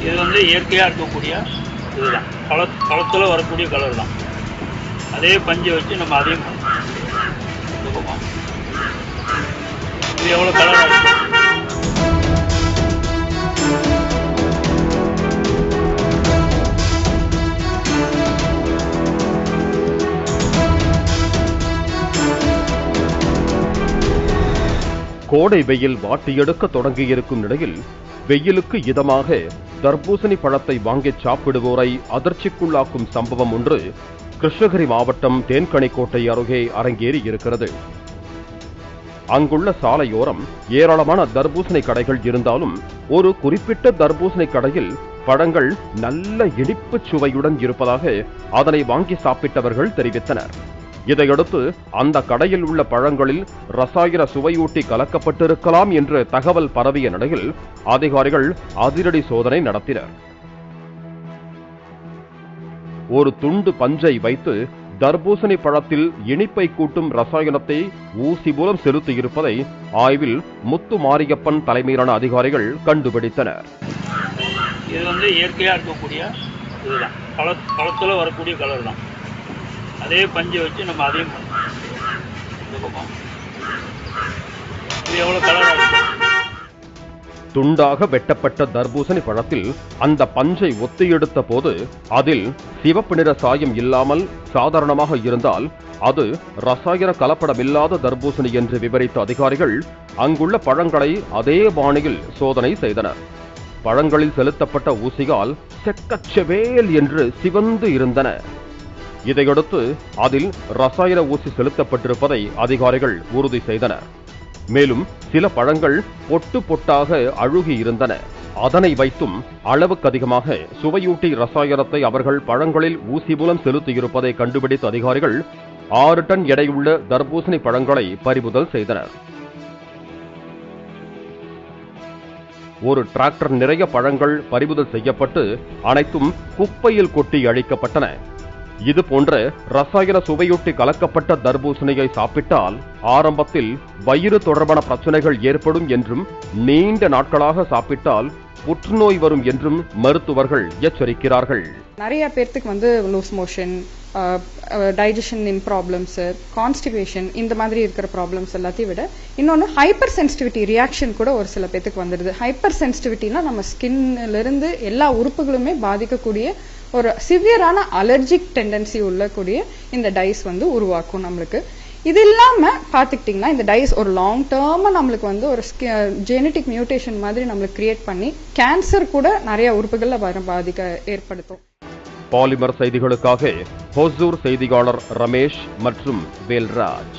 இது வந்து இயற்கையாக இருக்கக்கூடிய இதுதான். கள களத்தில் வரக்கூடிய கலர் தான். அதே பஞ்சை வச்சு நம்ம அதையும் பண்ணலாம் இது எவ்வளோ கலராக இருக்கும் கோடை வெயில் வாட்டியெடுக்க தொடங்கியிருக்கும் நிலையில் வெயிலுக்கு இதமாக தர்பூசணி பழத்தை வாங்கிச் சாப்பிடுவோரை அதிர்ச்சிக்குள்ளாக்கும் சம்பவம் ஒன்று கிருஷ்ணகிரி மாவட்டம் தேன்கனிக்கோட்டை அருகே அரங்கேறி இருக்கிறது. அங்குள்ள சாலையோரம் ஏராளமான தர்பூசணி கடைகள் இருந்தாலும் ஒரு குறிப்பிட்ட தர்பூசணி கடையில் பழங்கள் நல்ல இனிப்பு சுவையுடன் இருப்பதாக அதனை வாங்கி சாப்பிட்டவர்கள் தெரிவித்தனர். இதையடுத்து அந்த கடையில் உள்ள பழங்களில் ரசாயன சுவையூட்டி கலக்கப்பட்டிருக்கலாம் என்று தகவல் பரவிய நிலையில் அதிகாரிகள் அதிரடி சோதனை நடத்தினர். ஒரு துண்டு பஞ்சை வைத்து தர்பூசணி பழத்தில் இனிப்பை கூட்டும் ரசாயனத்தை ஊசி மூலம் செலுத்தியிருப்பதை ஆய்வில் முத்து மாரியப்பன் தலைமையிலான அதிகாரிகள் கண்டுபிடித்தனர். இது வந்து இயற்கையாக இருக்கக்கூடிய இதுதான். கள வரக்கூடிய கலர் தான். அதே பஞ்சை வச்சு நம்ம அதையும் பண்ணலாம் இந்த பக்கம் இது எவ்வளோ கலராக துண்டாக வெட்டப்பட்ட தர்பூசணி பழத்தில் அந்த பஞ்சை ஒத்தி எடுத்த போது அதில் சிவப்பு நிற சாயம் இல்லாமல் சாதாரணமாக இருந்தால் அது ரசாயன கலப்படமில்லாத தர்பூசணி என்று விவரித்த அதிகாரிகள் அங்குள்ள பழங்களை அதே பாணியில் சோதனை செய்தனர். பழங்களில் செலுத்தப்பட்ட ஊசிகால் செக்கச்செவேல் என்று சிவந்து இருந்தன. இதையடுத்து அதில் ரசாயன ஊசி செலுத்தப்பட்டிருப்பதை அதிகாரிகள் உறுதி செய்தனர். மேலும் சில பழங்கள் பொட்டு பொட்டாக அழுகி இருந்தன அதனை வைத்தும் அளவுக்கு அதிகமாக சுவையூட்டி ரசாயனத்தை அவர்கள் பழங்களில் ஊசி மூலம் செலுத்தியிருப்பதை கண்டுபிடித்த அதிகாரிகள் ஆறு டன் எடையுள்ள தர்பூசணி பழங்களை பறிமுதல் செய்தனர். ஒரு டிராக்டர் நிறைய பழங்கள் பறிமுதல் செய்யப்பட்டு அனைத்தும் குப்பையில் கொட்டி அழிக்கப்பட்டன. இது போன்ற ரசாயன சுவையூட்டி கலக்கப்பட்ட தர்பூசணியை சாப்பிட்டால் ஆரம்பத்தில் வயிறு தொடர்பான பிரச்சனைகள் ஏற்படும் என்றும் நீண்ட நாட்களாக சாப்பிட்டால் புற்றுநோய் வரும் என்றும் மருத்துவர்கள் எச்சரிக்கிறார்கள். நிறைய பேர்த்துக்கு வந்து loose motion digestion in problems constipation இந்த மாதிரி இருக்கிற ப்ராப்ளம்ஸ் எல்லாத்தையும் விட இன்னொன்று ஹைப்பர் சென்சிட்டிவிட்டி ரியாக்ஷன் கூட ஒரு சில பேர்த்துக்கு வந்துடுது. ஹைப்பர் சென்சிட்டிவிட்டினா நம்ம ஸ்கின்னிலிருந்து எல்லா உறுப்புகளுமே பாதிக்கக்கூடிய ஒரு சிவியரான அலர்ஜிக் டெண்டன்சி உள்ளக்கூடிய இந்த டைஸ் வந்து உருவாக்கும் நம்மளுக்கு. இது இல்லாம பார்த்துக்கிட்டிங்கன்னா இந்த டைஸ் ஒரு லாங் டேர்மாக நம்மளுக்கு வந்து ஒரு ஜெனட்டிக் மியூட்டேஷன் மாதிரி நம்மளுக்கு கிரியேட் பண்ணி கேன்சர் கூட நிறைய உறுப்புகளில் வர பாதிக்க ஏற்படுத்தும். பாலிமர் செய்திகளுக்காக ஹோசூர் செய்தியாளர் ரமேஷ் மற்றும் வேல்ராஜ்.